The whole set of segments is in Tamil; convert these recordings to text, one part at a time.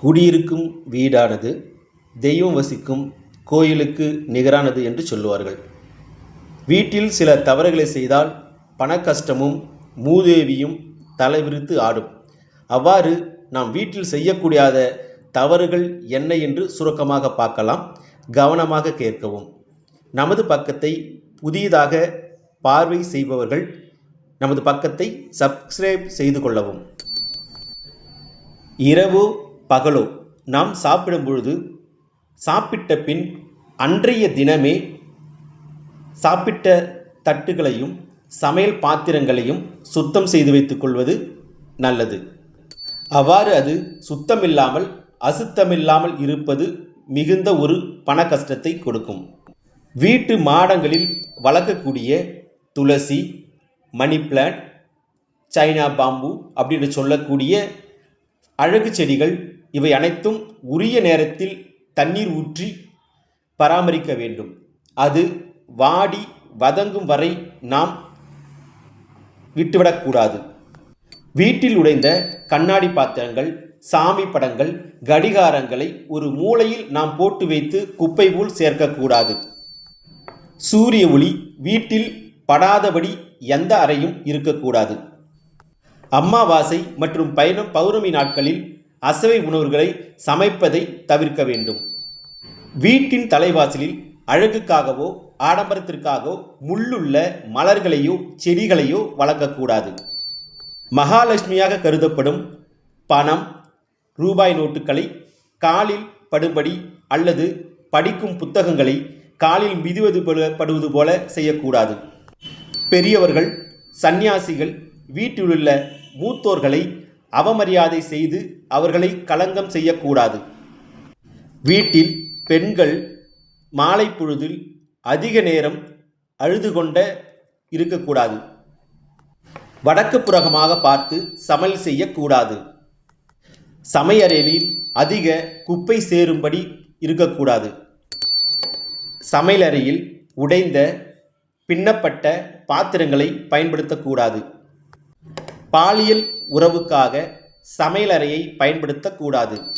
குடியிருக்கும் வீடானது தெய்வம் வசிக்கும் கோயிலுக்கு நிகரானது என்று சொல்லுவார்கள். வீட்டில் சில தவறுகளை செய்தால் பண கஷ்டமும் மூதேவியும் தலைவிரித்து ஆடும். அவ்வாறு நாம் வீட்டில் செய்யக்கூடாத தவறுகள் என்ன என்று சுருக்கமாக பார்க்கலாம். கவனமாக கேட்கவும். நமது பக்கத்தை புதியதாக பார்வை செய்பவர்கள் நமது பக்கத்தை சப்ஸ்கிரைப் செய்து கொள்ளவும். இரவு பகலோ நாம் சாப்பிடும் பொழுது சாப்பிட்ட பின் அன்றைய தினமே சாப்பிட்ட தட்டுகளையும் சமையல் பாத்திரங்களையும் சுத்தம் செய்து வைத்துக் கொள்வது நல்லது. அவ்வாறு அது சுத்தமில்லாமல் அசுத்தமில்லாமல் இருப்பது மிகுந்த ஒரு பண கஷ்டத்தை கொடுக்கும். வீட்டு மாடங்களில் வளர்க்கக்கூடிய துளசி மணி பிளான்ட் சைனா பாம்பு அப்படின்னு சொல்லக்கூடிய அழகு செடிகள் இவை அனைத்தும் உரிய நேரத்தில் தண்ணீர் ஊற்றி பராமரிக்க வேண்டும். அது வாடி வதங்கும் வரை நாம் விட்டுவிடக்கூடாது. வீட்டில் உடைந்த கண்ணாடி பாத்திரங்கள் சாமி படங்கள் கடிகாரங்களை ஒரு மூலையில் நாம் போட்டு வைத்து குப்பை போல் சேர்க்கக்கூடாது. சூரிய ஒளி வீட்டில் படாதபடி எந்த அறையும் இருக்கக்கூடாது. அம்மாவாசை மற்றும் பயணம் பௌர்ணமி நாட்களில் அசைவை உணவுகளை சமைப்பதை தவிர்க்க வேண்டும். வீட்டின் தலைவாசலில் அழகுக்காகவோ ஆடம்பரத்திற்காகவோ முள்ளுள்ள மலர்களையோ செடிகளையோ வளர்க்கக்கூடாது மகாலட்சுமியாக கருதப்படும் பணம் ரூபாய் நோட்டுகளை காலில் படும்படி அல்லது படிக்கும் புத்தகங்களை காலில் மிதிவது படுவது போல செய்யக்கூடாது. பெரியவர்கள் சந்நியாசிகள் வீட்டிலுள்ள மூத்தோர்களை அவமரியாதை செய்து அவர்களை களங்கம் செய்யக்கூடாது. வீட்டில் பெண்கள் மாலை பொழுதில் அதிக நேரம் அழுது கொண்ட இருக்கக்கூடாது. வடக்கு புறகமாக பார்த்து சமையல் செய்யக்கூடாது. சமையறையில் அதிக குப்பை சேரும்படி இருக்கக்கூடாது. சமையலறையில் உடைந்த பின்னப்பட்ட பாத்திரங்களை பயன்படுத்தக்கூடாது. பாலியல் உறவுக்காக சமையலறையை பயன்படுத்தக்கூடாது.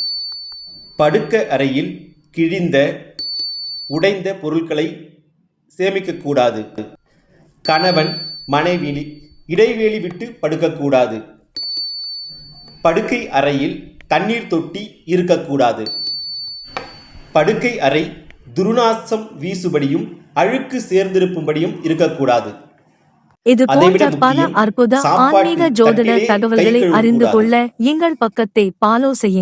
படுக்க அறையில் கிழிந்த உடைந்த பொருட்களை சேமிக்கக்கூடாது. கணவன் மனைவி இடைவேளி விட்டு படுக்கக்கூடாது. படுக்கை அறையில் தண்ணீர் தொட்டி இருக்கக்கூடாது. படுக்கை அறை துருநாசம் வீசுபடியும் அழுக்கு சேர்ந்திருக்கும்படியும் இருக்கக்கூடாது. இது போன்ற பல அற்புத ஆன்மீக ஜோதிட தகவல்களை அறிந்து. கொள்ள எங்கள் பக்கத்தை ஃபாலோ செய்யுங்கள்